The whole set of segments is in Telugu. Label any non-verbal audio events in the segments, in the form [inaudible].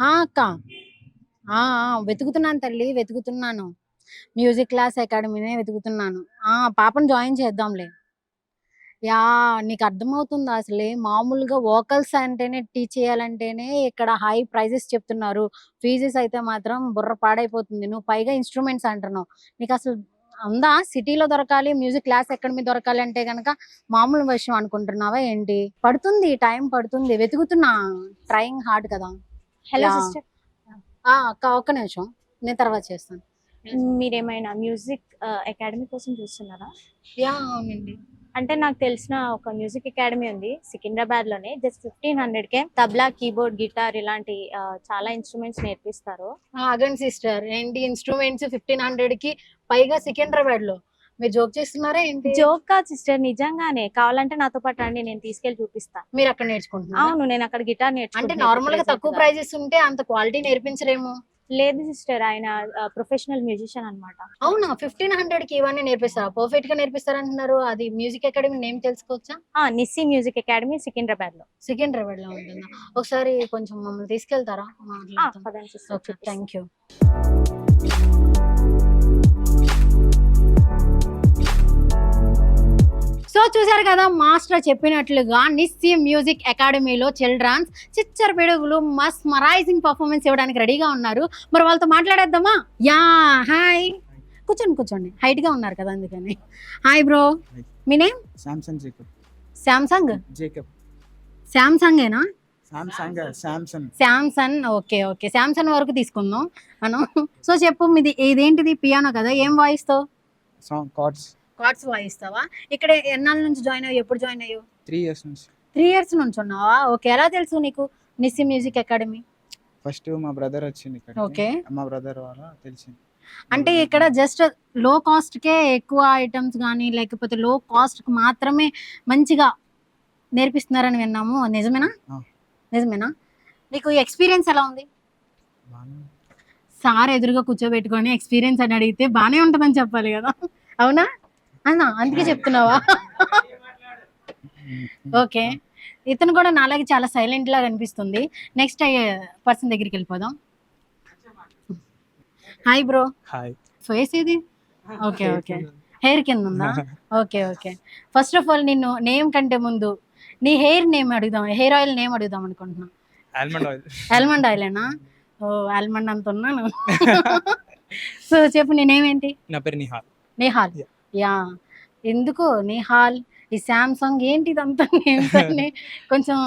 ఆ అక్క. ఆ వెతుకుతున్నాను తల్లి వెతుకుతున్నాను. మ్యూజిక్ క్లాస్ అకాడమీనే వెతుకుతున్నాను. ఆ పాపను జాయిన్ చేద్దాంలే. యా నీకు అర్థమవుతుందా అసలే? మామూలుగా వోకల్స్ అంటేనే టీచ్ చేయాలంటేనే ఇక్కడ హై ప్రైజెస్ చెప్తున్నారు. ఫీజెస్ అయితే మాత్రం బుర్ర పాడైపోతుంది. నువ్వు పైగా ఇన్స్ట్రుమెంట్స్ అంటున్నావు. నీకు అసలు ఉందా? సిటీలో దొరకాలి మ్యూజిక్ క్లాస్ అకాడమీ దొరకాలి అంటే గనక మామూలు విషయం అనుకుంటున్నావా ఏంటి? పడుతుంది టైం పడుతుంది. వెతుకుతున్నా. ట్రయింగ్ హార్డ్ కదా. హలో. సిస్టర్ అక్క ఒక్క నిమిషం. నేను తర్వాత చేస్తాను. మీరేమైనా మ్యూజిక్ అకాడమీ కోసం చూస్తున్నారా? యా అవునండి. అంటే నాకు తెలిసిన ఒక మ్యూజిక్ అకాడమీ ఉంది సికింద్రాబాద్లోనే జస్ట్ ఫిఫ్టీన్ హండ్రెడ్ కే తబ్లా కీబోర్డ్ గిటార్ ఇలాంటి చాలా ఇన్స్ట్రుమెంట్స్ నేర్పిస్తారు. అగండి సిస్టర్ ఏంటి ఇన్స్ట్రుమెంట్స్ ఫిఫ్టీన్ హండ్రెడ్కి పైగా సికింద్రాబాద్లో మీరు జోక్ చేస్తున్నారా ఏంటి? జోక్ కాదు సిస్టర్ నిజంగానే. కావాలంటే నాతో పాటు రండి నేను తీసుకెళ్ళి చూపిస్తా. మీరు అక్కడ నేర్చుకుంటున్నారా? అవును నేను అక్కడ గిటార్ అంటే నేర్చుకుంటున్నా నార్మల్గా తక్కువ. ప్రైజెస్ ఉంటే అంత క్వాలిటీ నేర్పించరేమో? లేదు సిస్టర్ ఆయన ప్రొఫెషనల్ మ్యూజిషియన్ అన్నమాట. అవునా? ఫిఫ్టీన్ హండ్రెడ్కి ఇవన్నీ నేర్పిస్తారా? పర్ఫెక్ట్గా నేర్పిస్తారంటున్నారు. అది మ్యూజిక్ అకాడమీ నేమ్ తెలుసుకోవచ్చా? నిస్సి మ్యూజిక్ అకాడమీ సికింద్రాబాద్లో సికింద్రాబాద్లో ఉంటుందా? ఒకసారి కొంచెం మమ్మల్ని తీసుకెళ్తారా. థ్యాంక్ యూ సో చూసారు కదా మాస్టర్ చెప్పినట్లుగా నిస్సి మ్యూజిక్ అకాడమీలో చిల్డ్రన్స్ చిచ్చర పిడుగులు మస్ మరైజింగ్ పర్ఫార్మెన్స్ ఇవ్వడానికి రెడీగా ఉన్నారు. మరి వాళ్ళతో మాట్లాడేద్దామా? Yeah hi. కూర్చోండి కూర్చోండి. హైట్గా ఉన్నారు కదా అందుకని. Hi bro. మీ name? Samsung Jacob. Samsung? Jacob. శాంసంగేనా? Samsung Samsung Samsung okay okay. Samsung వరకు తీసుకుందాం మనం. సో చెప్పు మీది ఇదేంటిది పియానో కదా ఏం వాయిస్తావు సాంగ్ కార్డ్స్. కార్డ్స్ వాయిస్తావా? ఇక్కడ ఎన్నాళ్ళ నుంచి జాయిన్ అయ్యి ఎప్పుడు జాయిన్ అయ్యావు? త్రీ ఇయర్స్ నుంచి. త్రీ ఇయర్స్ నుంచి ఉన్నావా? ఓకే ఎలా తెలుసు నీకు నిస్సి మ్యూజిక్ అకాడమీ? ఫస్ట్ మా బ్రదర్ వచ్చింది ఇక్కడ ఓకే. మా బ్రదర్ వాళ్ళ తెలిసింది. అంటే ఇక్కడ జస్ట్లో కాస్ట్ కే ఎక్కువ ఐటమ్స్ కానీ లేకపోతే లో కాస్ట్కి మాత్రమే మంచిగా నేర్పిస్తున్నారని విన్నాము. నిజమేనా. నిజమేనా? నీకు ఎక్స్పీరియన్స్ ఎలా ఉంది? బాగానే సార్ ఎదురుగా కూర్చోబెట్టుకొని ఎక్స్పీరియన్స్ అని అడిగితే బానే ఉంటుందని చెప్పాలి కదా. అవునా? అన్నా అందుకే చెప్తున్నావా? ఓకే. ఇతను కూడా నాలాగే చాలా సైలెంట్ లాగా అనిపిస్తుంది. నెక్స్ట్ పర్సన్ దగ్గరికి వెళ్ళిపోదాం. హాయ్ బ్రో హాయ్ ఫేస్ ఇది ఓకే ఓకే హెయిర్ కింద ఉందా? Okay okay first of all నిన్ను నేమ్ కంటే ముందు నీ హెయిర్ నేమ్ అడుగుదాం. హెయిర్ ఆయిల్ నేమ్ అడుగుదాం అనుకుంటున్నా. ఆల్మండ్ ఆయిల్ ఆల్మండ్ ఆయిలేనా ఓ ఆల్మండ్ అంత ఉన్నాను. [laughs] సో చెప్పు నీ నేమ్ ఏంటి? నా పేరు నిహాల్. నేహాల్. యా. ఎందుకు నేహాల్ ఈ సామ్సంగ్ ఏంటి ఇదంతా? [laughs] నేమ్స్ అన్ని కొంచెం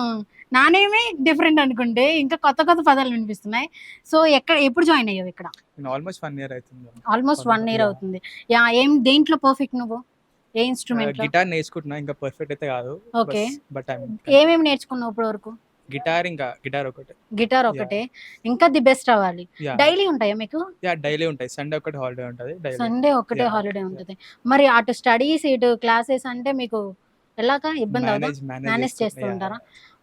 నా నేమే డిఫరెంట్ అనుకుంటే ఇంకా కొత్త కొత్త పదాలు వినిపిస్తున్నాయి. సో ఎక్కడ ఎప్పుడు జాయిన్ అయ్యావు ఇక్కడ? ఆల్మోస్ట్ వన్ ఇయర్ అవుతుంది. Almost one year. అవుతుంది. యా ఏం దేంట్లో పర్ఫెక్ట్ నువ్వు? ఏ ఇన్స్ట్రుమెంట్ గిటార్ నేర్చుకుంటున్నా ఇంకా పర్ఫెక్ట్ అయితే కాదు. Okay. బట్ ఏమేమి నేర్చుకున్నావు ఇప్పటి వరకు గిటార్ ఇంకా గిటార్ ఒకటి. గిటార్ ఒకటే. ఇంకా ది బెస్ట్ అవ్వాలి డైలీ ఉంటాయా మీకు? యా డైలీ ఉంటాయి. సండే ఒకటి హాలిడే ఉంటుంది డైలీ. సండే ఒకటే. హాలిడే ఉంటుంది. మరి అటు స్టడీస్ ఇటు క్లాసెస్ అంటే మీకు ఎలాగా ఇబ్బంది మేనేజ్ చేస్తూ ఉంటారా?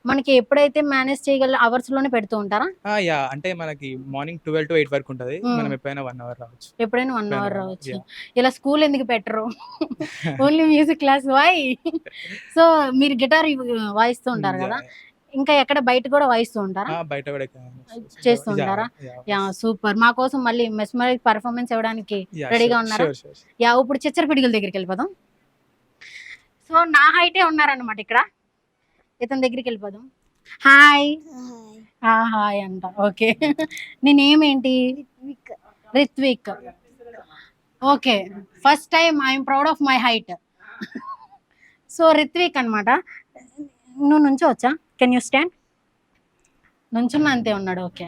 మనకి ఎప్పుడైతే మేనేజ్ చేయగల అవర్స్లోనే పెడుతూ ఉంటారా? యా అంటే మనకి మార్నింగ్ ట్వెల్వ్ టు ఎయిట్ వరకు ఉంటుంది. Hmm. మనం ఎప్పుడైనా వన్ అవర్ రావచ్చు. ఎప్పుడైనా వన్ అవర్ రావచ్చు. ఇలా స్కూల్ ఎందుకు పెట్టరు? Only music class why so మీరు గిటార్ వాయిస్తూ ఉంటారు కదా. ఇంకా ఎక్కడ బయట కూడా వాయిస్తూ ఉంటారా? ఆ, బయట చేస్తూ ఉంటారా? Yeah super. మా కోసం మళ్ళీ మెస్మరైజ్ పర్ఫార్మెన్స్ ఇవ్వడానికి రెడీగా ఉన్నారా? యా ఇప్పుడు చిచ్చర పిడుగుల దగ్గరికి వెళ్ళిపోదాం. సో నా హైటే ఉన్నారనమాట ఇక్కడ. ఇతని దగ్గరికి వెళ్ళిపోదాం. హాయ్. హాయ్. అంట. ఓకే. నీ నేమ్ ఏంటి Ritvik. Okay. First time I'm proud of my height. So Ritvik అన్నమాట. నువ్వు నుంచోవచ్చా కెన్ యూ స్టాండ్ నుంచున్న అంతే ఉన్నాడు ఓకే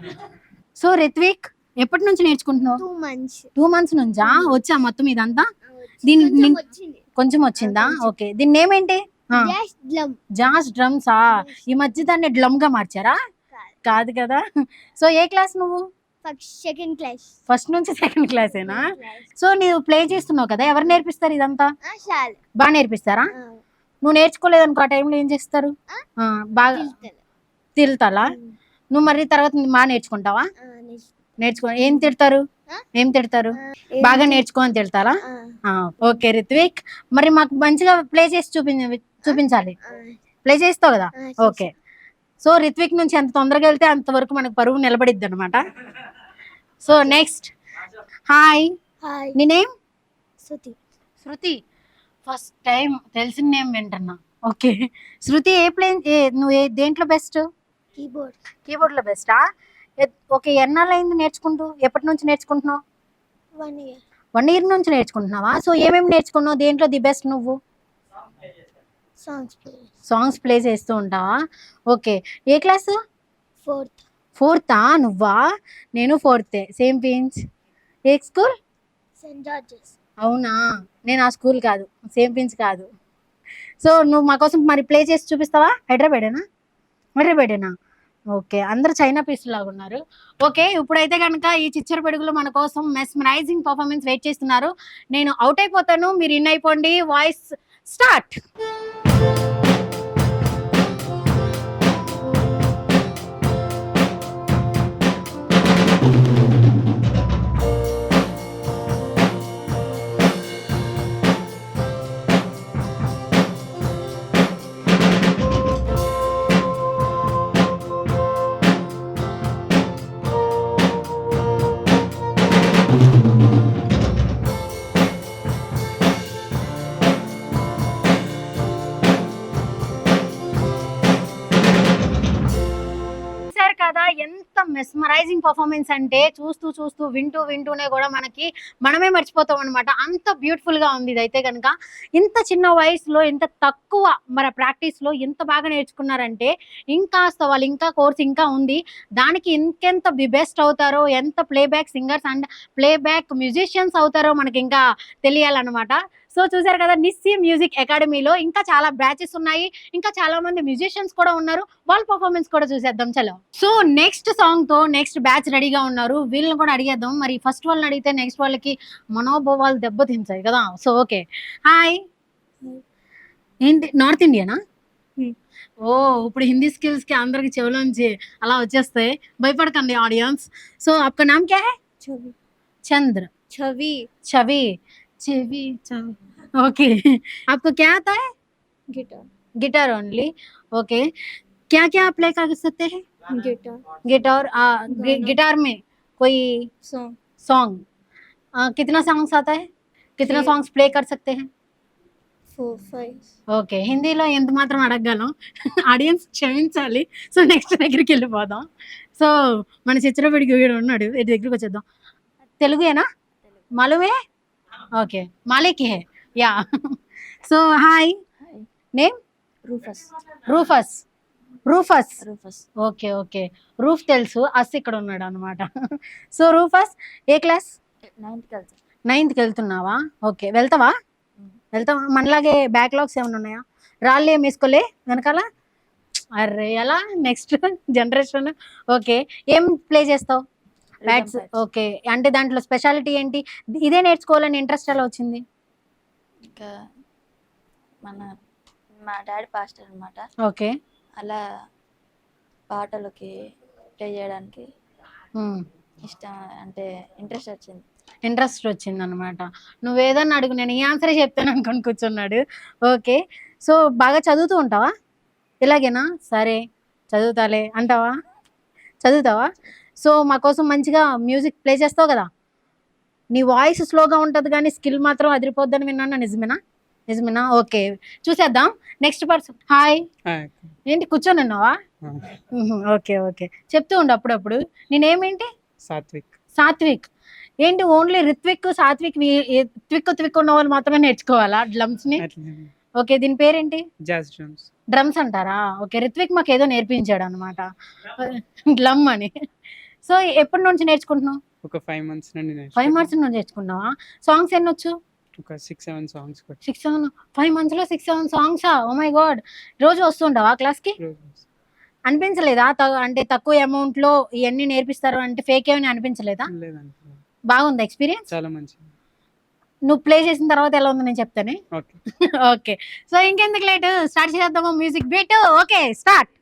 సో రిత్విక్ ఎప్పటి నుంచి నేర్చుకుంటున్నావు? టూ మంత్స్ టూ మంత్స్ నుంచా? వచ్చా మొత్తం ఇదంతా? దీని కొంచెం వచ్చిందా. ఓకే దీని నేమ్ ఏంటి? జాస్ డ్రమ్సా ఈ మధ్య దాన్ని డ్లమ్గా మార్చారా? కాదు. కదా సో ఏ క్లాస్ నువ్వు? ఫస్ట్ సెకండ్ క్లాస్ ఫస్ట్ నుంచి సెకండ్ క్లాసేనా సో నువ్వు ప్లే చేస్తున్నావు కదా. ఎవరు నేర్పిస్తారు ఇదంతా? బాగా నేర్పిస్తారా? నువ్వు నేర్చుకోలేదు అనుకో ఆ టైంలో ఏం చేస్తారు? బాగా తిడతాలా. నువ్వు మరి తర్వాత బాగా నేర్చుకుంటావా? నేర్చుకో ఏం తిడతారు? ఏం తిడతారు? బాగా నేర్చుకో అని తిడతారా? ఓకే రిత్విక్. మరి మాకు మంచిగా ప్లే చేసి చూపి చూపించాలి. ప్లే చేస్తావు కదా? ఓకే. సో రిత్విక్ నుంచి ఎంత తొందరగా వెళ్తే అంతవరకు మనకు పరువు నిలబడిద్ది అనమాట సో నెక్స్ట్. హాయ్. హాయ్. నీ name? Shruti. Shruti. First time తెలిసిన నేమ్ వింటున్నా. ఓకే. శృతి ఏ ప్లేన్ ఏ నువ్వు ఏ దేంట్లో బెస్ట్ కీబోర్డ్. కీబోర్డ్లో బెస్టా ఓకే ఎన్నాళ్ళు అయింది నేర్చుకుంటూ? ఎప్పటి నుంచి నేర్చుకుంటున్నావు? వన్ ఇయర్ వన్ ఇయర్ నుంచి నేర్చుకుంటున్నావా? సో ఏమేమి నేర్చుకున్నావు? దేంట్లో ది బెస్ట్ నువ్వు? సాంగ్స్ ప్లే సాంగ్స్ ప్లే చేస్తూ ఉంటావా? ఓకే. ఏ క్లాస్ ఫోర్త్ ఫోర్తా నువ్వా? నేను ఫోర్తే సేమ్ పిన్స్ ఏ స్కూల్ సెయింట్ జార్జెస్ అవునా? నేను ఆ స్కూల్ కాదు సేమ్ పిన్స్ కాదు. సో నువ్వు మా కోసం మరి ప్లే చేసి చూపిస్తావా? హైదరాబాడేనా హైదరాబాడేనా ఓకే అందరు చైనా పీస్ లాగా ఉన్నారు. ఓకే ఇప్పుడైతే కనుక ఈ చిచ్చర పెడుగులు మన కోసం మెస్మరైజింగ్ పర్ఫార్మెన్స్ వెయిట్ చేస్తున్నారు. నేను అవుట్ అయిపోతాను మీరు ఇన్ అయిపోండి. వాయిస్ స్టార్ట్ మెస్మరైజింగ్ పర్ఫార్మెన్స్ అంటే చూస్తూ చూస్తూ వింటూ వింటూనే కూడా మనకి మనమే మర్చిపోతాం అనమాట అంత బ్యూటిఫుల్గా ఉంది ఇదైతే కనుక ఇంత చిన్న వయసులో ఇంత తక్కువ మన ప్రాక్టీస్లో ఎంత బాగా నేర్చుకున్నారంటే ఇంకాస్త వాళ్ళు ఇంకా కోర్స్ ఇంకా ఉంది. దానికి ఇంకెంత ది బెస్ట్ అవుతారో ఎంత playback singers and playback musicians అవుతారో మనకి ఇంకా తెలియాలన్నమాట. సో చూసారు కదా నిస్సి మ్యూజిక్ అకాడమీలో ఇంకా చాలా బ్రాచెస్ ఉన్నాయి ఇంకా చాలా మంది మ్యూజిషియన్స్ కూడా ఉన్నారు వాళ్ళ పర్ఫార్మెన్స్ కూడా చూసేద్దాం చలో సో నెక్స్ట్ సాంగ్ తో నెక్స్ట్ బ్యాచ్ రెడీగా ఉన్నారు వీళ్ళని కూడా అడిగేద్దాం మరి ఫస్ట్ వాళ్ళని అడిగితే నెక్స్ట్ వాళ్ళకి మనోభావాలు దెబ్బతించాయి కదా సో ఓకే హాయ్ ఏంటి నార్త్ ఇండియానా Hmm. ఓ ఇప్పుడు హిందీ స్కిల్స్ కి అందరికి చెవులోంచి అలా వచ్చేస్తాయి భయపడకండి ఆడియన్స్ సో आपका नाम क्या है छवि चंद्र छवि छवि छवि छवि ओके आपको क्या आता है गिटार गिटार ओनली ओके क्या क्या आप प्ले कर सकते हैं गिटार गिटार आ, गि, गाना। गिटार में कोई सॉन्ग सॉन्ग आ, कितना सॉन्ग्स आता है कितना ये- सॉन्ग्स प्ले कर सकते हैं फोर फाइव ఓకే హిందీలో ఎంత మాత్రం అడగగలం ఆడియన్స్ క్షమించాలి సో నెక్స్ట్ దగ్గరికి వెళ్ళిపోదాం సో మన చిత్రపడికి వీడు ఉన్నాడు ఇటు దగ్గరికి వచ్చేద్దాం తెలుగుయేనా మాలుమే okay. మాలికి hey. Yeah. So hi. Name? Rufus. Rufus. Rufus. Rufus. Okay okay. Roof తెలుసు అస్ ఇక్కడ ఉన్నాడు అనమాట సో రూఫస్ ఏ క్లాస్? నైన్త్కి నైన్త్కి వెళ్తున్నావా? ఓకే. వెళ్తావా? వెళ్తావా? మనలాగే బ్యాక్లాగ్స్ ఏమైనా ఉన్నాయా? రాళ్ళే వేసుకోలే వెనకాల? అరే ఎలా నెక్స్ట్ జనరేషన్ ఓకే. ఏం ప్లే చేస్తావు? బ్యాట్స్ ఓకే అంటే దాంట్లో స్పెషాలిటీ ఏంటి? ఇదే నేర్చుకోవాలని ఇంట్రెస్ట్ ఎలా వచ్చింది? ఇంకా మన మా డాడీ పాస్టర్ అనమాట ఓకే అలా పాటలకి ప్లే చేయడానికి ఇష్టం అంటే ఇంట్రెస్ట్ వచ్చింది. ఇంట్రెస్ట్ వచ్చింది అనమాట నువ్వు ఏదన్నా అడుగు నేను ఈ ఆన్సరే చెప్తాను అనుకొని కూర్చున్నాడు. ఓకే సో బాగా చదువుతూ ఉంటావా? ఇలాగేనా సరే చదువుతాలే అంటావా? చదువుతావా? సో మా కోసం మంచిగా మ్యూజిక్ ప్లే చేస్తావు కదా. నీ వాయిస్ స్లోగా ఉంటుంది కానీ స్కిల్ మాత్రం అదిరిపోద్దని విన్నాను నిజమేనా? నిజమేనా? ఓకే. చూసేద్దాం. Next person hi. ఏంటి కూర్చొని ఉన్నావా? Okay okay. చెప్తూ ఉండు అప్పుడప్పుడు. నేనేమేంటి? సాత్విక్. సాత్విక్. ఏంటి ఓన్లీ రిత్విక్ సాత్విక్ త్విక్ త్విక్ ఉన్న వాళ్ళు మాత్రమే నేర్చుకోవాలా డ్రమ్స్ని ఓకే దీని పేరేంటి? Jazz drums. డ్రమ్స్ అంటారా? ఓకే రిత్విక్ మాకు ఏదో నేర్పించాడు అనమాట డ్లమ్ అని. సో ఎప్పటి నుంచి నేర్చుకుంటున్నావు? ఒక ఫైవ్ మంత్స్ నుండి ఫైవ్ మంత్స్ నుంచి నేర్చుకున్నావా సాంగ్స్ ఎన్ని వచ్చు ఒక six seven songs six seven five మంత్స్లో సిక్స్ సెవెన్ సాంగ్సా ఓ మై గాడ్ రోజు వస్తుండవా క్లాస్కి అనిపించలేదా? అంటే తక్కువ అమౌంట్లో ఇవన్నీ నేర్పిస్తారు అంటే ఫేక్ ఏమని అనిపించలేదా? బాగుంది ఎక్స్పీరియన్స్ చాలా మంచిది. నువ్వు ప్లే చేసిన తర్వాత ఎలా ఉంది నేను చెప్తానే? ఓకే. [laughs] ఓకే. సో ఇంకెందుకు లేట్? స్టార్ట్ చేద్దాము music beat okay start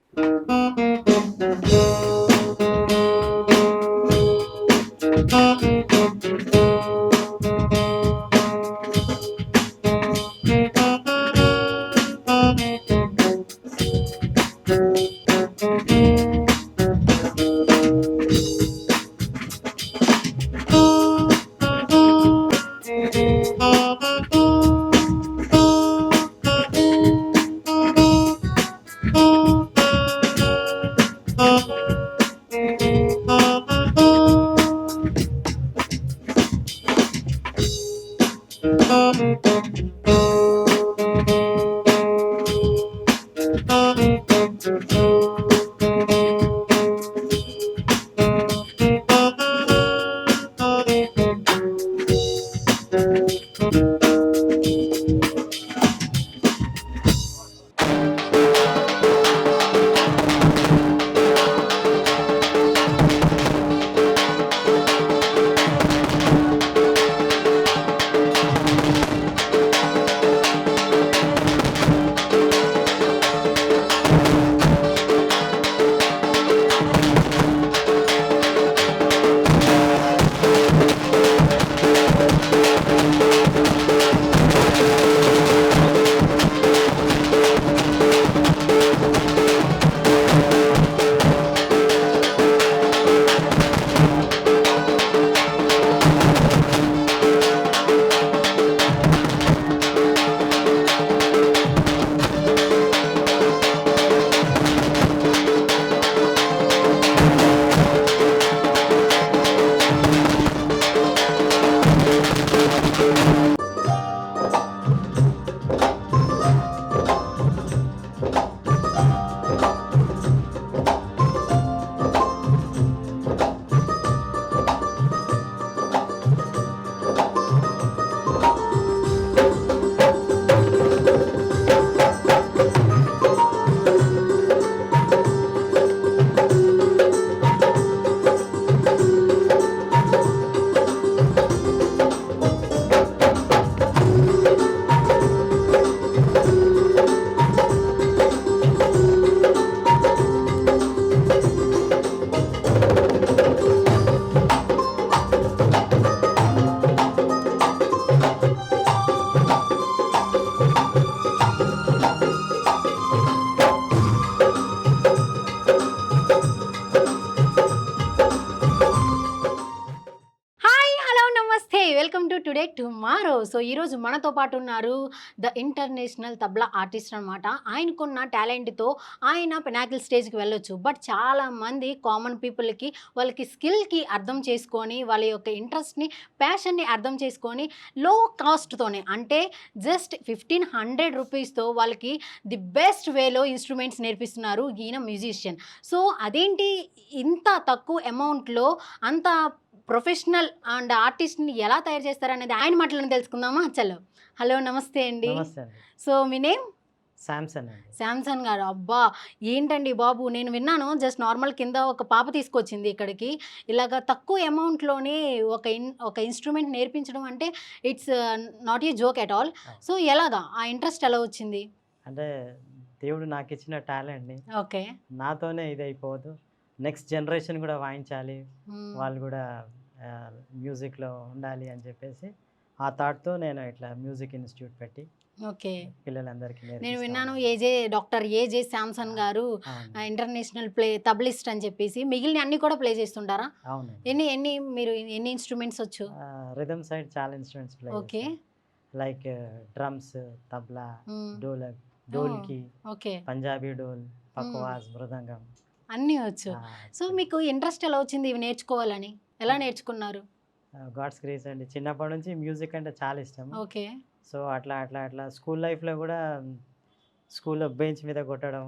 Tomorrow so ఈరోజు మనతో పాటు ఉన్నారు ద ఇంటర్నేషనల్ తబ్లా ఆర్టిస్ట్ అనమాట ఆయనకున్న టాలెంట్తో ఆయన పెనాకిల్ స్టేజ్కి వెళ్ళొచ్చు. బట్ చాలామంది కామన్ పీపుల్కి వాళ్ళకి స్కిల్కి అర్థం చేసుకొని వాళ్ళ యొక్క ఇంట్రెస్ట్ని ప్యాషన్ని అర్థం చేసుకొని లో కాస్ట్తోనే అంటే జస్ట్ ఫిఫ్టీన్ హండ్రెడ్ రూపీస్తో వాళ్ళకి ది బెస్ట్ వేలో ఇన్స్ట్రుమెంట్స్ నేర్పిస్తున్నారు ఈయన మ్యూజిషియన్. సో అదేంటి ఇంత తక్కువ అమౌంట్లో అంత ప్రొఫెషనల్ అండ్ ఆర్టిస్ట్ని ఎలా తయారు చేస్తారనేది ఆయన మాటలను తెలుసుకుందామా? చలో. హలో నమస్తే అండి. సో మీ నేమ్? శాంసన్ శాంసన్ గారు. అబ్బా! ఏంటండి బాబు? నేను విన్నాను జస్ట్ నార్మల్ కింద ఒక పాప తీసుకొచ్చింది ఇక్కడికి. ఇలాగ తక్కువ అమౌంట్లోనే ఒక ఇన్ ఒక ఇన్స్ట్రుమెంట్ నేర్పించడం అంటే it's not a joke at all. So ఎలాగా? ఆ ఇంట్రెస్ట్ ఎలా వచ్చింది? అంటే దేవుడు నాకు ఇచ్చిన టాలెంట్ని ఓకే. నాతోనే ఇది అయిపోవద్దు నెక్స్ట్ జనరేషన్ కూడా వాయించాలి. వాళ్ళు కూడా మ్యూజిక్లో ఉండాలి అని చెప్పేసి ఆ థాట్తో నేను ఇట్లా మ్యూజిక్ ఇన్స్టిట్యూట్ పెట్టి ఓకే. పిల్లలందరికీ నేను విన్నాను. ఏజే డాక్టర్ ఏజే శాంసన్ గారు అవును. ఇంటర్నేషనల్ ప్లే తబ్లిస్ట్ అని చెప్పేసి మిగిలిన అన్ని కూడా ప్లే చేస్తుంటారా? అవునండి. ఎన్ని ఎన్ని మీరు ఎన్ని ఇన్స్ట్రుమెంట్స్ వచ్చు? రిథమ్ సైడ్ చాలా instruments play okay. Like drums tabla. Dholak dholki okay. Punjabi dhol pakhawaj mridangam అన్నీ వచ్చు. సో మీకు ఇంట్రెస్ట్ ఎలా వచ్చింది ఇవి నేర్చుకోవాలని? ఎలా నేర్చుకున్నారు? గాడ్స్ గ్రేస్ అండి. చిన్నప్పటి నుంచి మ్యూజిక్ అంటే చాలా ఇష్టం. ఓకే. సో అట్లా అట్లా అట్లా స్కూల్ లైఫ్లో కూడా స్కూల్లో బెంచ్ మీద కొట్టడం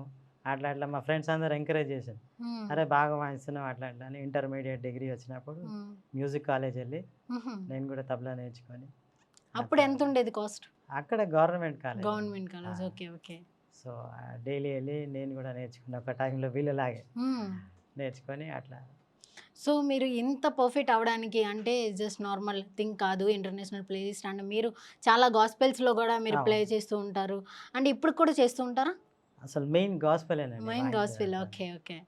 అట్లా అట్లా మా ఫ్రెండ్స్ అందరు ఎంకరేజ్ చేశారు. అరే బాగా వాయిస్తున్నావు అట్లా అట్లా అని ఇంటర్మీడియట్ డిగ్రీ వచ్చినప్పుడు. మ్యూజిక్ కాలేజ్ వెళ్ళి. నేను కూడా తబలా నేర్చుకొని అప్పుడు ఎంత ఉండేది కాస్ట్? అక్కడ government college. Government college. Okay okay. So daily వెళ్ళి నేను కూడా నేర్చుకున్నా ఒక టైంలో వీళ్ళలాగే. నేర్చుకొని అట్లా. సో మీరు ఇంత పర్ఫెక్ట్ అవడానికి అంటే జస్ట్ నార్మల్ థింగ్ కాదు ఇంటర్నేషనల్ ప్లేలిస్ట్ అండ్ మీరు చాలా గాస్పెల్స్లో కూడా మీరు ప్లే. చేస్తూ ఉంటారు. అండ్ ఇప్పుడు కూడా చేస్తూ ఉంటారా? అసలు main gospel main gospel. Okay okay.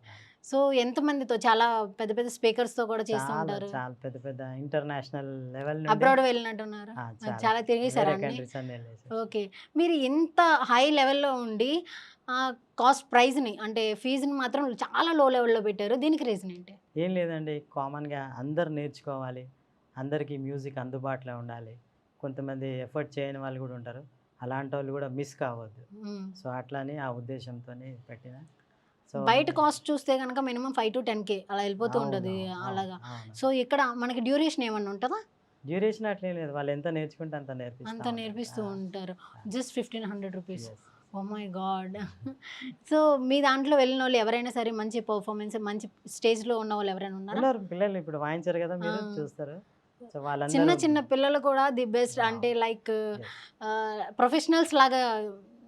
So ఎంతమందితో? చాలా పెద్ద పెద్ద స్పీకర్స్తో కూడా చేస్తూ చాలా ఉంటారు. చాలా పెద్ద పెద్ద ఇంటర్నేషనల్ లెవెల్ అబ్రాడ్ వెళ్ళినట్టున్నారు. చాలా తిరిగేశారా కంట్రీస్ అన్ని వెళ్ళేసి ఓకే. మీరు ఇంత హై లెవెల్లో ఉండి కాస్ట్ ప్రైస్ని అంటే ఫీజుని మాత్రం చాలా లో లెవెల్లో పెట్టారు. దీనికి రీజన్ ఏంటి? ఏం లేదండి. కామన్గా అందరు నేర్చుకోవాలి. అందరికీ మ్యూజిక్ అందుబాటులో ఉండాలి. కొంతమంది ఎఫర్ట్ చేయని వాళ్ళు కూడా ఉంటారు. అలాంటి వాళ్ళు కూడా మిస్ కావద్దు. మ్మ్. సో అట్లానే ఆ ఉద్దేశంతో పెట్టిన. బయట కాస్ట్ చూస్తే కనుక minimum five to ten K అలా వెళ్ళిపోతూ ఉంటుంది అలాగా. సో ఇక్కడ మనకి డ్యూరేషన్ ఏమన్నా ఉంటుందా డ్యూరేషన్ అట్లేం లేదు వాళ్ళు ఎంత నేర్చుకుంటే అంత నేర్పిస్తా అంత. నేర్పిస్తూ ఉంటారు. Just fifteen hundred rupees. Oh my god so మీ దాంట్లో వెళ్ళిన వాళ్ళు ఎవరైనా సరే మంచి పర్ఫార్మెన్స్ మంచి స్టేజ్లో ఉన్న వాళ్ళు ఎవరైనా ఉన్నారా పిల్లలు ఇప్పుడు వాయించారు కదా మీరు. చూస్తారు చిన్న చిన్న పిల్లలు కూడా ది బెస్ట్. అంటే లైక్. ప్రొఫెషనల్స్ లాగా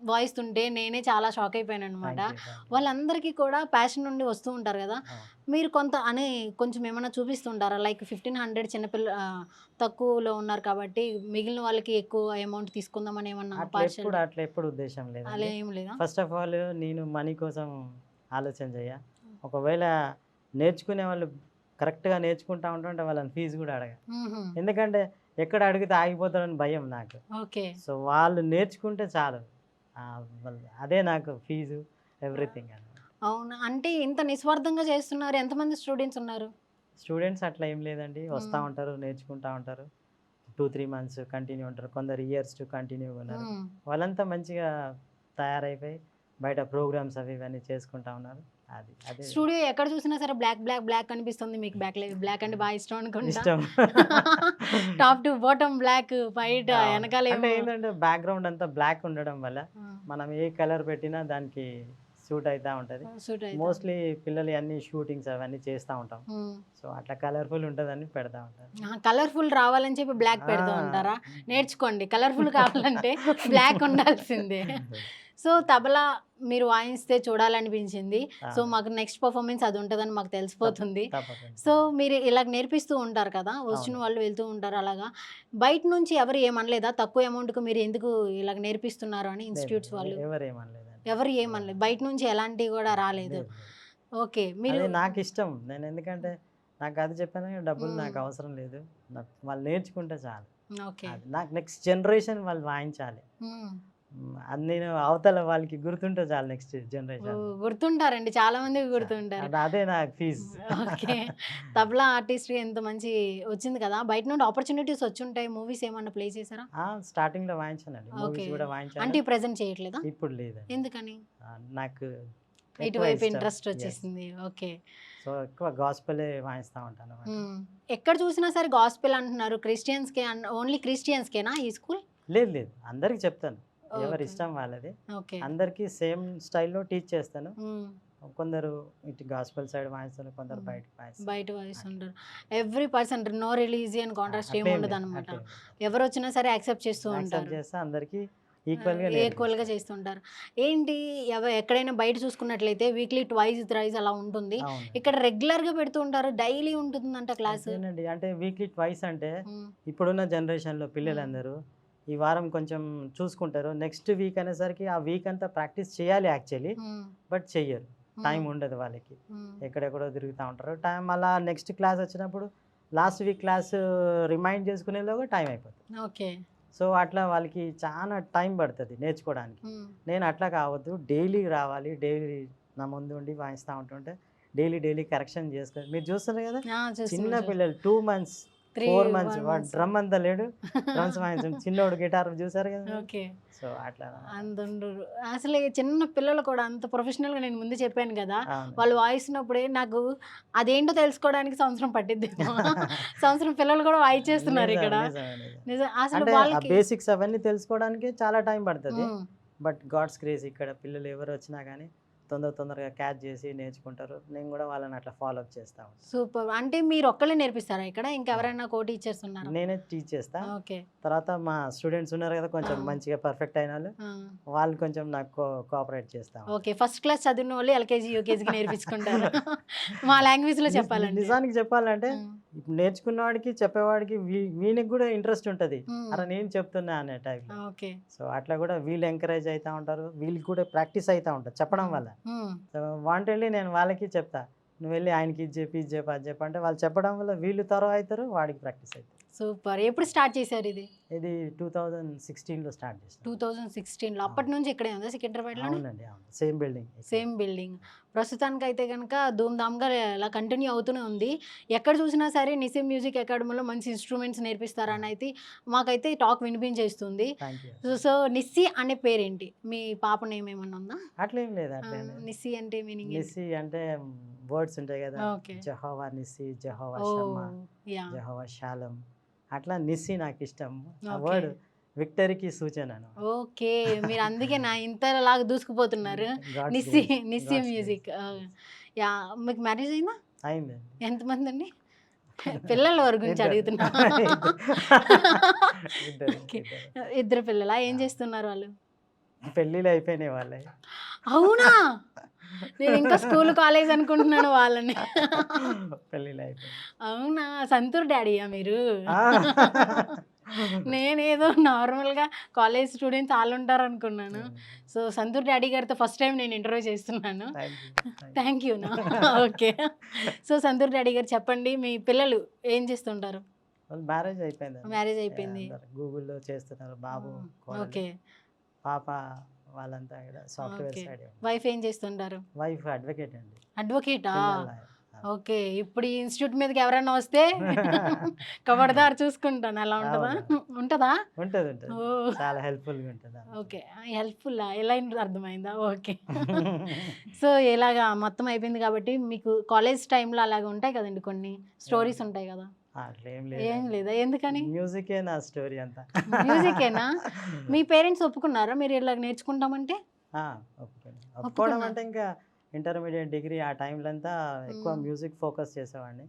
వాయిస్తుంటే నేనే చాలా షాక్ అయిపోయాను అనమాట. వాళ్ళందరికీ కూడా ప్యాషన్ నుండి వస్తూ ఉంటారు కదా. మీరు కొంత అని కొంచెం ఏమైనా చూపిస్తుంటారా? లైక్ ఫిఫ్టీన్ హండ్రెడ్ చిన్నపిల్ల తక్కువలో ఉన్నారు కాబట్టి మిగిలిన వాళ్ళకి ఎక్కువ అమౌంట్ తీసుకుందామని ఏమన్నా అట్లా ఎప్పుడు అట్లా ఎప్పుడు ఉద్దేశం అలా లేదు ఏం లేదా? ఫస్ట్ ఆఫ్ ఆల్ నేను మనీ కోసం ఆలోచన చేయ ఒకవేళ నేర్చుకునే వాళ్ళు కరెక్ట్గా నేర్చుకుంటా ఉంటుంటే వాళ్ళని ఫీజు కూడా అడగ. ఎందుకంటే ఎక్కడ అడిగితే ఆగిపోతారని భయం నాకు. ఓకే. సో వాళ్ళు నేర్చుకుంటే చాలు. అదే నాకు ఫీజు ఎవ్రీథింగ్ అని అవును? అంటే ఇంత నిస్వార్థంగా చేస్తున్నారు. ఎంతమంది స్టూడెంట్స్ ఉన్నారు? స్టూడెంట్స్ అట్లా ఏం లేదండి. వస్తూ. ఉంటారు నేర్చుకుంటా ఉంటారు. టూ త్రీ మంత్స్ కంటిన్యూ ఉంటారు. కొందరు ఇయర్స్ టు కంటిన్యూ ఉన్నారు. వాళ్ళంతా మంచిగా తయారైపోయి బయట ప్రోగ్రామ్స్ అవి ఇవన్నీ చేసుకుంటా ఉన్నారు. అది స్టూడియో ఎక్కడ చూసినా సరే బ్లాక్ బ్లాక్ బ్లాక్ కనిపిస్తుంది మీకు. బ్లాక్ బ్లాక్ అంటే బాగా ఇష్టం అనుకుంటా. [laughs] టాప్ టు బాటమ్ బ్లాక్ బయట. వెనకాల ఏంటంటే బ్యాక్గ్రౌండ్ అంతా బ్లాక్ ఉండడం వల్ల మనం ఏ కలర్ పెట్టినా దానికి సూట్ అవుతా ఉంటది. మోస్ట్లీ పిల్లలు అన్ని షూటింగ్స్ అవన్నీ చేస్తూ ఉంటాం. సో అట్లా కలర్ఫుల్ ఉంటుందని పెడతా ఉంటారు. కలర్ఫుల్ రావాలని చెప్పి బ్లాక్ పెడుతూ. ఉంటారా? నేర్చుకోండి. కలర్ఫుల్ కావాలంటే [laughs] బ్లాక్ ఉండాల్సిందే. [laughs] సో తబలా మీరు వాయిస్తే చూడాలనిపించింది. సో మాకు నెక్స్ట్ పర్ఫార్మెన్స్ అది ఉంటుందని మాకు తెలిసిపోతుంది. సో మీరు ఇలా నేర్పిస్తూ ఉంటారు కదా వచ్చిన. వాళ్ళు వెళ్తూ ఉంటారు అలాగా. బయట నుంచి ఎవరు ఏమనలేదా? తక్కువ అమౌంట్కి మీరు ఎందుకు ఇలాగ నేర్పిస్తున్నారు అని ఇన్స్టిట్యూట్స్ వాళ్ళు? ఎవరు ఏమనలేదు. బయట నుంచి ఎలాంటివి కూడా రాలేదు. లేదు, లేదు. ఓకే మీరు నాకు ఇష్టం. నేను ఎందుకంటే నాకు అది చెప్పాను డబ్బులు నాకు. అవసరం లేదు. వాళ్ళు నేర్చుకుంటే చాలు. నాకు నెక్స్ట్ జనరేషన్ వాళ్ళు వాయించాలి. అది నేను అవతల వాళ్ళకి గుర్తుంటే చాలు నెక్స్ట్ జనరేషన్ గుర్తుంటారండి. చాలా మంది గుర్తుంటారు. అదే నాకు ఫీజ్ ఓకే. తబలా ఆర్టిస్ట్ ఎంత మంచి వచ్చింది కదా. బయట నుండి ఆపర్చునిటీస్ వచ్చి ఉంటాయి మూవీస్ ఏమన్నా ప్లే చేశారా? స్టార్టింగ్లో వాయించానండి. మూవీస్ కూడా అంటే వాయించాను ప్రెజెంట్ చేయట్లేదా? ఇప్పుడు లేదండి. ఎందుకని? నాకు ఇటువైపు ఇంట్రెస్ట్ వచ్చేసింది. ఓకే. సో ఎక్కువ గాస్పలే వాయిస్తా ఉంటాను. ఎక్కడ చూసినా సరే గాస్పెల్ అంటున్నారు. క్రిస్టియన్స్ కే ఓన్లీ క్రిస్టియన్స్ కేనా ఈ స్కూల్ లేదు లేదు. అందరికి చెప్తాను. ఎవరి. ఇష్టం వాళ్ళది. ఓకే. అందరికి సేమ్ స్టైల్లో టీచ్ చేస్తాను. కొందరు ఇటు గాస్పల్ సైడ్ వాయిస్తారు కొందరు. బయట బయట వాయిస్ ఉంటారు every person no religion contrast ఏమి ఉండదు అనమాట. ఎవరు వచ్చినా సరే యాక్సెప్ట్ చేస్తూ ఉంటారు. చేస్తే అందరికి ఈక్వల్గా ఈక్వల్గా చేస్తుంటారు. ఏంటి ఎక్కడైనా బయట చూసుకున్నట్లయితే వీక్లీ ట్వైస్ థ్రైస్ అలా ఉంటుంది. ఇక్కడ రెగ్యులర్గా పెడుతూ ఉంటారు డైలీ ఉంటుందంట క్లాస్. అంటే వీక్లీ ట్వైస్ అంటే ఇప్పుడున్న జనరేషన్లో పిల్లలందరూ ఈ వారం కొంచెం చూసుకుంటారు. నెక్స్ట్ వీక్ అనేసరికి ఆ వీక్ అంతా ప్రాక్టీస్ చేయాలి యాక్చువల్లీ. బట్ చెయ్యరు. టైం ఉండదు వాళ్ళకి. ఎక్కడెక్కడో తిరుగుతూ ఉంటారు. టైం అలా నెక్స్ట్ క్లాస్ వచ్చినప్పుడు లాస్ట్ వీక్ క్లాస్ రిమైండ్ చేసుకునేలోగా టైం అయిపోతుంది. ఓకే. సో అట్లా వాళ్ళకి చాలా టైం పడుతుంది నేర్చుకోవడానికి. నేను అట్లా కావద్దు. డైలీ రావాలి. డైలీ నా ముందు ఉండి వాయిస్తూ ఉంటుంటే డైలీ డైలీ కరెక్షన్ చేసుకో. మీరు చూస్తున్నారు కదా? చిన్న పిల్లలు టూ మంత్స్ ఫోర్ మంత్స్ వాడు డ్రమ్ అంతా లేడు. [laughs] డ్రమ్స్ వాయించడం. చిన్నోడు గిటార్ చూసారు కదా. ఓకే. సో అట్లా అందుండ్రు అసలు చిన్న పిల్లలు కూడా అంత ప్రొఫెషనల్గా నేను ముందు చెప్పాను కదా. వాళ్ళు వాయిస్తున్నప్పుడే నాకు అదేంటో తెలుసుకోవడానికి సంవత్సరం పట్టిద్ది [laughs] సంవత్సరం పిల్లలు కూడా వాయిచేస్తున్నారు ఇక్కడ. నిజం. అసలు వాళ్ళకి బేసిక్స్ అవన్నీ తెలుసుకోవడానికి చాలా టైం పడుతుంది. బట్ గాడ్స్ క్రేజ్ ఇక్కడ పిల్లలు ఎవరు వచ్చినా కానీ తొందర తొందరగా క్యాచ్ చేసి నేర్చుకుంటారు. నేను కూడా వాళ్ళని అట్లా ఫాలో అప్ చేస్తా ఉంటాను. సూపర్. అంటే మీరు ఒక్కళ్ళే నేర్పిస్తారా ఇక్కడ? ఇంకెవరైనా కో టీచర్స్ ఉన్నారా? నేనే టీచ్ చేస్తా. ఓకే. తర్వాత మా స్టూడెంట్స్ ఉన్నారు కదా కొంచెం. మంచిగా పర్ఫెక్ట్ అయిన వాళ్ళు. వాళ్ళు కొంచెం నాకు కోఆపరేట్ చేస్తా. ఓకే. ఫస్ట్ క్లాస్ చదివిన వాళ్ళు ఎల్కేజీ యూకేజీకి నేర్పించుకుంటారు. [laughs] మా లాంగ్వేజ్లో చెప్పాలంటే. నిజానికి చెప్పాలంటే మ్మ్. ఇప్పుడు నేర్చుకున్న వాడికి చెప్పేవాడికి వీనికి కూడా ఇంట్రెస్ట్ ఉంటుంది. అరే నేను చెప్తున్నా అనే టైప్ సో అట్లా కూడా వీళ్ళు ఎంకరేజ్ అవుతా ఉంటారు. వీళ్ళకి కూడా ప్రాక్టీస్ అవుతా ఉంటారు చెప్పడం వల్ల. వాంటెడ్లీ నేను వాళ్ళకి చెప్తా. నువ్వు వెళ్ళి ఆయనకి ఇది చెప్పి ఇది చెప్పి అది చెప్పి అంటే వాళ్ళు చెప్పడం వల్ల వీళ్ళు త్వర అవుతారు వాడికి ప్రాక్టీస్ అవుతారు సూపర్. ఎప్పుడు స్టార్ట్ చేశారు ఇది? ఇది టూ థౌజండ్ సిక్స్టీన్లో స్టార్ట్ చేస్తాను టూ థౌజండ్ సిక్స్టీన్లో అప్పటి నుంచి ఇక్కడే ఉందా సికింద్రాబాద్లో అవునండి అవును. Same building. Same building. ప్రస్తుతానికి అయితే కనుక ధూమ్ధామ్గా ఇలా కంటిన్యూ అవుతూనే ఉంది. ఎక్కడ చూసినా సరే నిసిమ్ మ్యూజిక్ అకాడమీలో మంచి ఇన్స్ట్రుమెంట్స్ నేర్పిస్తారని అయితే మాకైతే టాక్ వినిపించేస్తుంది. సో సో నిస్సి అనే పేరేంటి? మీ పాప నేమ్ ఏమన్నా ఉందా? అట్లేం లేదు నిస్సి అంటే మీనింగ్ నిస్సి అంటే వర్డ్స్ ఉంటాయి కదా. Jehovah Nissi Jehovah Shammah yeah. Jehovah Shalom అట్లా నిస్సి నాకు ఇష్టం. ఆ. వర్డ్ విక్టరీకి సూచన ఓకే. మీరు అందుకే నా ఇంతలాగా దూసుకుపోతున్నారు. [laughs] God's Nissi. Nissi music. Yeah మీకు మ్యారేజ్ అయిందా? అయింది. ఎంతమంది అండి పిల్లల వారి గురించి. అడుగుతున్నా. [laughs] [laughs] ఇద్దరు పిల్లలా? ఏం చేస్తున్నారు వాళ్ళు? పెళ్ళిళ్ళు అయిపోయినాయి వాళ్ళే. అవునా? నేను ఇంకా స్కూల్ కాలేజ్ అనుకుంటున్నాను వాళ్ళని. అవునా? సంతూర్ డాడీయా మీరు. నేనేదో నార్మల్గా కాలేజ్ స్టూడెంట్స్ వాళ్ళు ఉంటారు అనుకున్నాను సో సంతూర్ డాడీ గారితో ఫస్ట్ టైం నేను ఇంటర్వ్యూ చేస్తున్నాను. థ్యాంక్ యూ నా. ఓకే. సో సంతూర్ డాడీ గారు చెప్పండి మీ పిల్లలు ఏం చేస్తుంటారు? మ్యారేజ్ అయిపోయింది మ్యారేజ్ అయిపోయింది. గూగుల్లో చేస్తున్నారు బాబు ఓకే. పాప వాళ్ళంతా కూడా సాఫ్ట్వేర్. సైడ్ వైఫ్ ఏం చేస్తుంటారు? వైఫ్ అడ్వకేట్ అండి. అడ్వకేటా ఓకే. ఇప్పుడు ఈ ఇన్స్టిట్యూట్ మీదకి ఎవరైనా వస్తే [laughs] కబడదారు చూసుకుంటాను. అలా ఉంటుందా? ఉంటుందా? ఉంటది చాలా హెల్ప్ఫుల్గా ఉంటది ఓకే. హెల్ప్ఫుల్ ఎలా అర్థమైందా? ఓకే. [laughs] సో ఇలాగా మొత్తం అయిపోయింది కాబట్టి మీకు కాలేజ్ టైంలో అలాగ ఉంటాయి కదండి కొన్ని? స్టోరీస్ ఉంటాయి కదా? ఏం ఏం లేదు? ఎందుకని? మ్యూజికే నా స్టోరీ అంతా. మ్యూజికేనా? [laughs] మీ పేరెంట్స్ ఒప్పుకున్నారా? మీరు ఇలా నేర్చుకుంటామంటే? ఒప్పుకోవడం? అంటే ఇంకా ఇంటర్మీడియట్ డిగ్రీ ఆ టైంలో అంతా ఎక్కువ. మ్యూజిక్ ఫోకస్ చేసేవాడిని.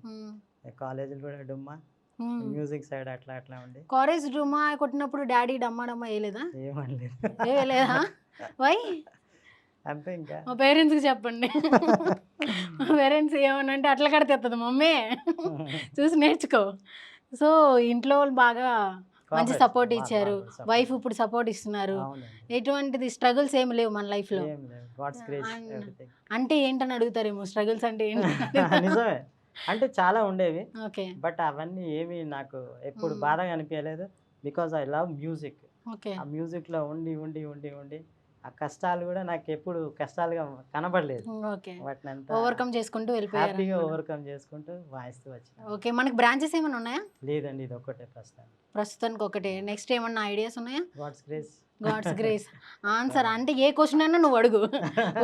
కాలేజీలు కూడా డుమ్మా. మ్మ్. మ్యూజిక్ సైడ్ అట్లా అట్లా ఉండి. కాలేజ్ డుమా కొట్టినప్పుడు డాడీ డమ్మా డమ్మా వేయలేదా? ఏమనలేదు వేయలేదా? వై? అంతే ఇంకా. మా పేరెంట్స్కి చెప్పండి. [laughs] మా పేరెంట్స్ ఏమనంటే అట్లా కడితేస్తుంది మమ్మీ. చూసి నేర్చుకో. సో ఇంట్లో వాళ్ళు బాగా మంచి సపోర్ట్ ఇచ్చారు. వైఫ్ ఇప్పుడు సపోర్ట్ ఇస్తున్నారు. ఎటువంటిది స్ట్రగుల్స్ ఏమి లేవు మన లైఫ్లో. అంటే ఏంటని అడుగుతారేమో స్ట్రగుల్స్ అంటే [laughs] నిజమే. అంటే చాలా ఉండేవి. ఓకే. బట్ అవన్నీ ఏమి నాకు ఎప్పుడు. బాధగా అనిపించలేదు because I love music okay. ఆ మ్యూజిక్లో ఉండి ఉండి ఉండి ఉండి ఆ కష్టాలు కూడా నాకు ఎప్పుడు కష్టాలుగా కనబడలేదు. వాటిని ఓవర్కమ్ చేసుకుంటూ హ్యాపీగా ఓవర్కమ్ చేసుకుంటూ వాయిస్తూ వచ్చిన ఓకే. మనకి బ్రాంచెస్ ఏమైనా ఉన్నాయా? లేదండి ఇది ఒక్కటే ప్రస్తుతం. ప్రస్తుతానికి ఒకటే నెక్స్ట్ ఏమన్నా ఐడియాస్ ఉన్నాయా? God's grace God's grace answer అంటే ఏ క్వశ్చన్ అయినా నువ్వు అడుగు.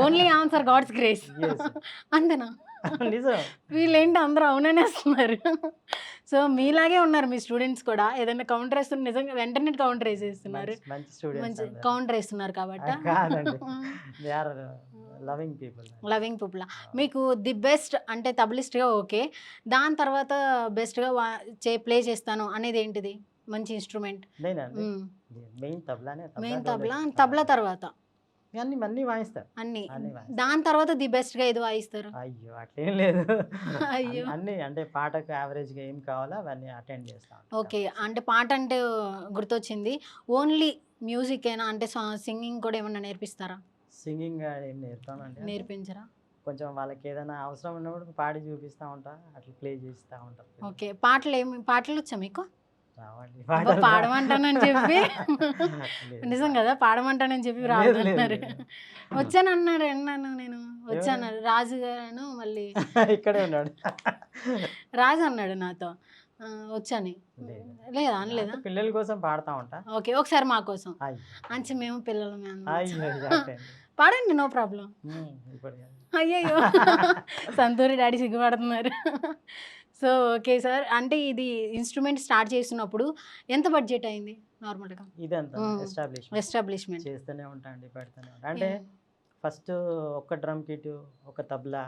Only answer God's grace. అంతేనా? [laughs] వీళ్ళేంటి అందరూ అవుననేస్తున్నారు [laughs] సో మీలాగే ఉన్నారు మీ స్టూడెంట్స్ కూడా. ఏదైనా కౌంటర్ వేస్తున్నారు నిజంగా వెంటనే కౌంటర్ వేసేస్తున్నారు. మంచి- కౌంటర్ వేస్తున్నారు కాబట్టి. లవింగ్ పీపుల్ లవింగ్ పుప్ల మీకు ది బెస్ట్ అంటే తబలిస్ట్గా ఓకే. దాని తర్వాత బెస్ట్గా చే ప్లే చేస్తాను అనేది ఏంటిది? మంచి ఇన్స్ట్రుమెంట్. మెయిన్ తబలా తబలా తర్వాత. అన్ని అన్ని వాయిస్తా అన్ని. దాని తర్వాత ది బెస్ట్గా ఏది వాయిస్తారు. అయ్యో అట్లేం లేదు. అయ్యో. అన్ని- అంటే పాటకు యావరేజ్గా ఏం కావాలో అవన్నీ అటెండ్ చేస్తా. ఓకే. అంటే పాట అంటే గుర్తొచ్చింది. ఓన్లీ మ్యూజిక్ అయినా అంటే సింగింగ్ కూడా ఏమన్నా నేర్పిస్తారా? సింగింగ్ ఏం నేర్పామండి నేర్పించరా? కొంచెం వాళ్ళకి ఏదైనా అవసరం ఉన్నప్పుడు పాడి చూపిస్తా ఉంటా. అట్లా ప్లే చేస్తా ఉంటా. ఓకే. పాటలు ఏమి పాటలు వచ్చా మీకు? పాడమంటానని చెప్పి. [laughs] నిజం కదా పాడమంటానని చెప్పి లేదు. వచ్చాను అన్నాడు అన్నాను నేను? వచ్చాను రాజు గారు మళ్ళీ. [laughs] ఇక్కడే ఉన్నాడు. [laughs] రాజు అన్నాడు నాతో. వచ్చాను. లేదు. లేదా అనలేదా? పిల్లల కోసం పాడుతా ఉంటా? ఓకే ఒకసారి మా కోసం. అంచి మేము అట్లేండి. పాడండి నో ప్రాబ్లం. అయ్యయ్యో. సంతూరి డాడీ సిగ్గుపడుతున్నారు. So okay sir. అంటే ఇది ఇన్స్ట్రుమెంట్ స్టార్ట్ చేస్తున్నప్పుడు ఎంత బడ్జెట్ అయింది నార్మల్గా? ఇదంతా. ఎస్టాబ్లిష్మెంట్. ఎస్టాబ్లిష్మెంట్. చేస్తూనే ఉంటా అండి పెడుతూనే ఉంటా. అంటే ఫస్ట్ ఒక డ్రమ్ కిట్ ఒక తబలా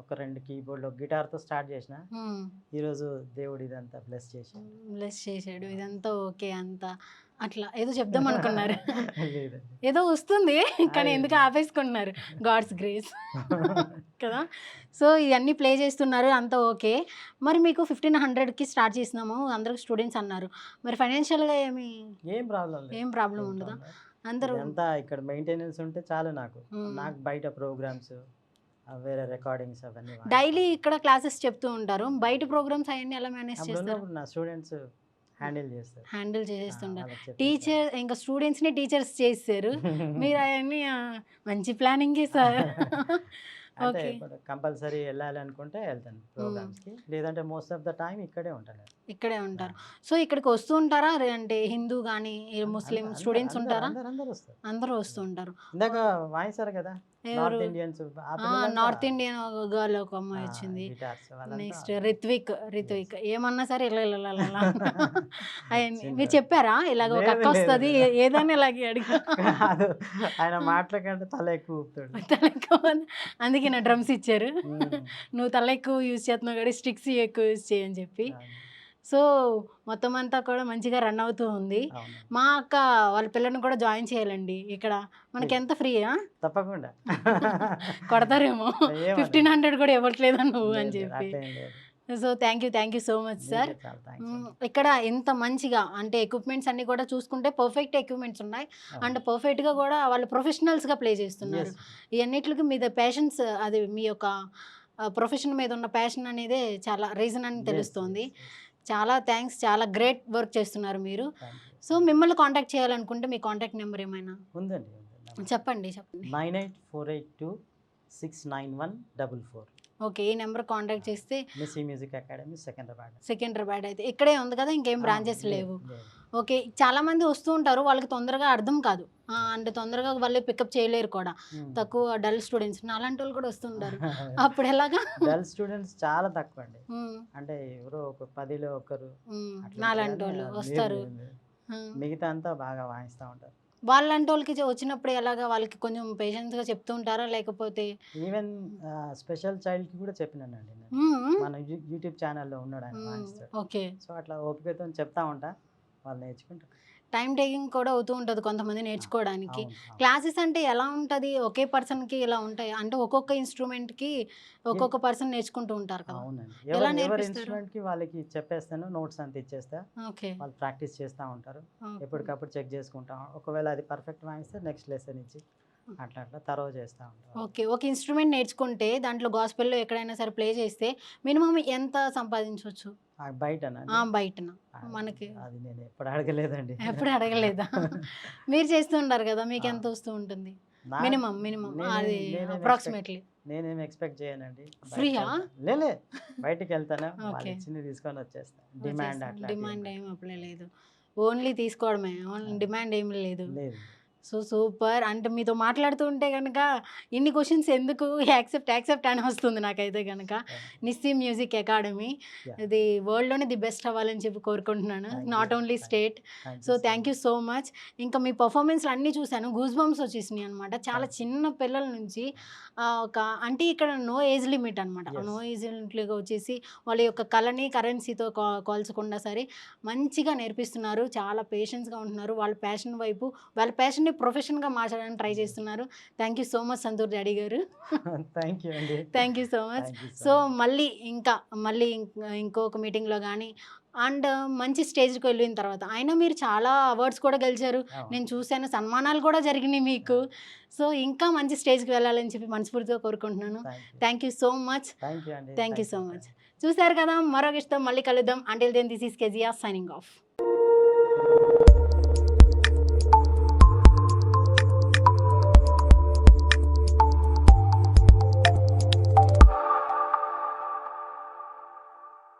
ఒక రెండు కీబోర్డ్ ఒక గిటార్తో స్టార్ట్ చేసిన ఈరోజు దేవుడు ఇదంతా బ్లెస్ చేశాడు. బ్లెస్ చేశాడు. ఇదంతా ఓకే అంతా. అట్లా ఏదో చెప్దాం అనుకున్నారు. ఏదో వస్తుంది కానీ. ఎందుకు ఆపేసుకుంటున్నారు? గాడ్స్ గ్రేస్ [laughs] కదా? సో ఇవన్నీ ప్లే చేస్తున్నారు అంతా ఓకే. మరి మీకు ఫిఫ్టీన్ హండ్రెడ్కి స్టార్ట్ చేసినాము అందరూ స్టూడెంట్స్ అన్నారు. మరి ఫైనాన్షియల్గా ఏమి? ఏం ప్రాబ్లం ఏం ప్రాబ్లం ఉండదా? అందరూ అంతా ఇక్కడ మెయింటెనెన్స్ ఉంటే చాలు నాకు. నాకు బయట ప్రోగ్రామ్స్ వేరే రికార్డింగ్స్ అవన్నీ. డైలీ ఇక్కడ క్లాసెస్ చెప్తూ ఉంటారు. బయట ప్రోగ్రామ్స్ అవన్నీ ఎలా మేనేజ్ చేస్తారు? నా స్టూడెంట్స్ హ్యాండిల్ చేస్తారు. హ్యాండిల్ చెప్పేసి. టీచర్ ఇంకా స్టూడెంట్స్ని టీచర్స్ చేస్తారు. [laughs] మీరు అవన్నీ మంచి ప్లానింగ్ సార్? [laughs] [laughs] ఓకే. కంపల్సరీ వెళ్ళాలి అనుకుంటే వెళ్తాను programs కి లేదంటే మోస్ట్ ఆఫ్ ద టైం ఇక్కడే ఉంటాను ఇక్కడే ఉంటారు. సో ఇక్కడికి వస్తూ ఉంటారా? అంటే హిందూ కానీ ముస్లిం స్టూడెంట్స్ ఉంటారా? అందరూ- వస్తూ ఉంటారు. ఇందాక కదా నార్త్ ఇండియన్ గర్ల్ ఒక అమ్మాయి వచ్చింది. నెక్స్ట్ రిత్విక్ రిత్విక్. ఏమన్నా సరే ఇలా ఇలా [laughs] మీరు చెప్పారా? ఇలాగ ఒక అక్క వస్తుంది. ఏదైనా ఇలాగే అడిగా [laughs] ఆయన మాటలకంటే తల ఎక్కువ [laughs] తల ఎక్కువ. అందుకే నా డ్రమ్స్ ఇచ్చారు. నువ్వు తల ఎక్కువ యూజ్ చేస్తున్నావు కానీ స్టిక్స్ ఎక్కువ యూజ్ చేయని చెప్పి సో మొత్తం అంతా కూడా మంచిగా రన్ అవుతూ ఉంది. మా అక్క వాళ్ళ పిల్లల్ని కూడా జాయిన్ చేయాలండి ఇక్కడ మనకి ఎంత ఫ్రీయా తప్పకుండా [laughs] కొడతారేమో. ఫిఫ్టీన్ హండ్రెడ్ కూడా ఇవ్వట్లేదు నువ్వు అని చెప్పి. So thank you thank you so much sir. ఇక్కడ ఎంత మంచిగా అంటే ఎక్విప్మెంట్స్ అన్ని కూడా చూసుకుంటే పర్ఫెక్ట్ ఎక్విప్మెంట్స్ ఉన్నాయి అండ్ పర్ఫెక్ట్గా కూడా వాళ్ళు ప్రొఫెషనల్స్గా ప్లే చేస్తున్నారు. ఇవన్నిటికి మీద ప్యాషన్స్ అది మీ యొక్క ప్రొఫెషన్ మీద ఉన్న ప్యాషన్ అనేది చాలా రీజన్ అని తెలుస్తుంది. చాలా థ్యాంక్స్ చాలా గ్రేట్ వర్క్ చేస్తున్నారు మీరు. సో మిమ్మల్ని కాంటాక్ట్ చేయాలనుకుంటే మీ కాంటాక్ట్ నెంబర్ ఏమైనా? ఉందండి ఉంది చెప్పండి చెప్పండి. Nine eight four eight two six nine one double four. Okay ఈ నెంబర్ కాంటాక్ట్ చేస్తే మిస్ మ్యూజిక్ అకాడమీ అయితే. ఇక్కడే ఉంది కదా ఇంకేం బ్రాంచెస్ లేవు. ఓకే చాలా మంది వస్తూ ఉంటారు వాళ్ళకి తొందరగా అర్థం కాదు. అంటే తొందరగా వాళ్ళు పికప్ చేయలేరు కూడా. తక్కువ డల్ స్టూడెంట్స్ అలాంటి వాళ్ళు కూడా వస్తుంటారు [laughs] అప్పుడు ఎలాగా? గర్ల్ స్టూడెంట్స్ చాలా తక్కువ అండి అంటే ఎవరో ఒక పదిలో ఒకరు ఉంటారు వాళ్ళు వస్తారు. మిగతా అంతా బాగా వాయిస్తూ ఉంటారు. వాళ్ళంటి వాళ్ళకి వచ్చినప్పుడు ఎలాగా వాళ్ళకి కొంచెం పేషెన్స్గా చెప్తూ ఉంటారా? లేకపోతే ఈవెన్ స్పెషల్ చైల్డ్కి కూడా చెప్పినానండి మన యూట్యూబ్ ఛానల్లో ఉన్నాడు ఆయన ఓకే. సో అట్లా ఓపికతో చెప్తా ఉంటా. వాళ్ళు నేర్చుకుంటారు. టైం టేకింగ్ కూడా అవుతూ ఉంటుంది కొంతమంది నేర్చుకోవడానికి. క్లాసెస్ అంటే ఎలా ఉంటుంది? ఒకే person కి ఇలా ఉంటాయి. అంటే ఒక్కొక్క instrument కి ఒక్కొక్క పర్సన్ నేర్చుకుంటూ ఉంటారు కదా. ఎలా ఎవరు ఎవరి నేర్పిస్తారు? ఇన్స్ట్రుమెంట్కి వాళ్ళకి చెప్పేస్తాను నోట్స్ అంతా ఇచ్చేస్తా. ఓకే. వాళ్ళు ప్రాక్టీస్ చేస్తూ ఉంటారు. ఎప్పటికప్పుడు చెక్ చేసుకుంటాం. ఒకవేళ అది పర్ఫెక్ట్ వాయిస్తే నెక్స్ట్ లెసన్ ఇచ్చి అట్లా అట్లా చేస్తూ ఉంటాం ఓకే. ఒక ఇన్స్ట్రుమెంట్ నేర్చుకుంటే దాంట్లో గాస్పెల్లో ఎక్కడైనా సరే ప్లే చేస్తే మినిమం ఎంత సంపాదించవచ్చు బయటనా మనకి అది నేను ఎప్పుడు అడగలేదండి. ఎప్పుడు అడగలేదా? [laughs] మీరు చేస్తుంటారు కదా మీకు ఎంత వస్తూ ఉంటుంది? Minimum minimum. అది అప్రాక్సిమేట్లీ. నేనేం ఎక్స్పెక్ట్ చేయనండి. ఫ్రీయా? లేలే బయటికి వెళ్తాను. ఇచ్చింది తీసుకొని వచ్చేస్తాను డిమాండ్ అట్లా డిమాండ్ ఏం అప్లై లేదు. ఓన్లీ తీసుకోవడమే. ఓన్లీ డిమాండ్ ఏమి లేదు. లేదు. So super. అంటే మీతో మాట్లాడుతూ ఉంటే కనుక ఇన్ని క్వశ్చన్స్ ఎందుకు? [laughs] యాక్సెప్ట్ యాక్సెప్ట్ అని వస్తుంది నాకైతే కనుక నిస్సి మ్యూజిక్ అకాడమీ. ఇది వరల్డ్లోనే ది బెస్ట్ అవ్వాలని చెప్పి కోరుకుంటున్నాను. Not. Only state. So thank you so much. ఇంకా మీ పర్ఫార్మెన్స్లు అన్నీ చూశాను. గూస్ బంప్స్ వచ్చేసినాయి అనమాట చాలా. చిన్న పిల్లల నుంచి ఒక అంటే ఇక్కడ నో ఏజ్ లిమిట్ అనమాట. నో ఏజ్ లిమిట్గా వచ్చేసి వాళ్ళ యొక్క కళని కరెన్సీతో కాల్చకుండా సరే మంచిగా నేర్పిస్తున్నారు. చాలా పేషెన్స్గా ఉంటున్నారు. వాళ్ళ ప్యాషన్ వైపు వాళ్ళ ప్యాషన్ని ప్రొఫెషన్గా మార్చడానికి ట్రై చేస్తున్నారు. Thank you so much Santoor daddy గారు. థ్యాంక్ యూ అండి. Thank you so much so. మళ్ళీ ఇంకా మళ్ళీ ఇంక- ఇంకొక మీటింగ్లో కానీ అండ్ మంచి స్టేజ్కి వెళ్ళిన తర్వాత అయినా మీరు చాలా అవార్డ్స్ కూడా గెలిచారు. నేను చూశాను సన్మానాలు కూడా జరిగినాయి మీకు. సో ఇంకా మంచి స్టేజ్కి వెళ్ళాలని చెప్పి మనస్ఫూర్తిగా కోరుకుంటున్నాను. Thank you so much thank you so much. చూసారు కదా మరో ఇష్టం మళ్ళీ కలుద్దాం. Until then this is Kezia signing off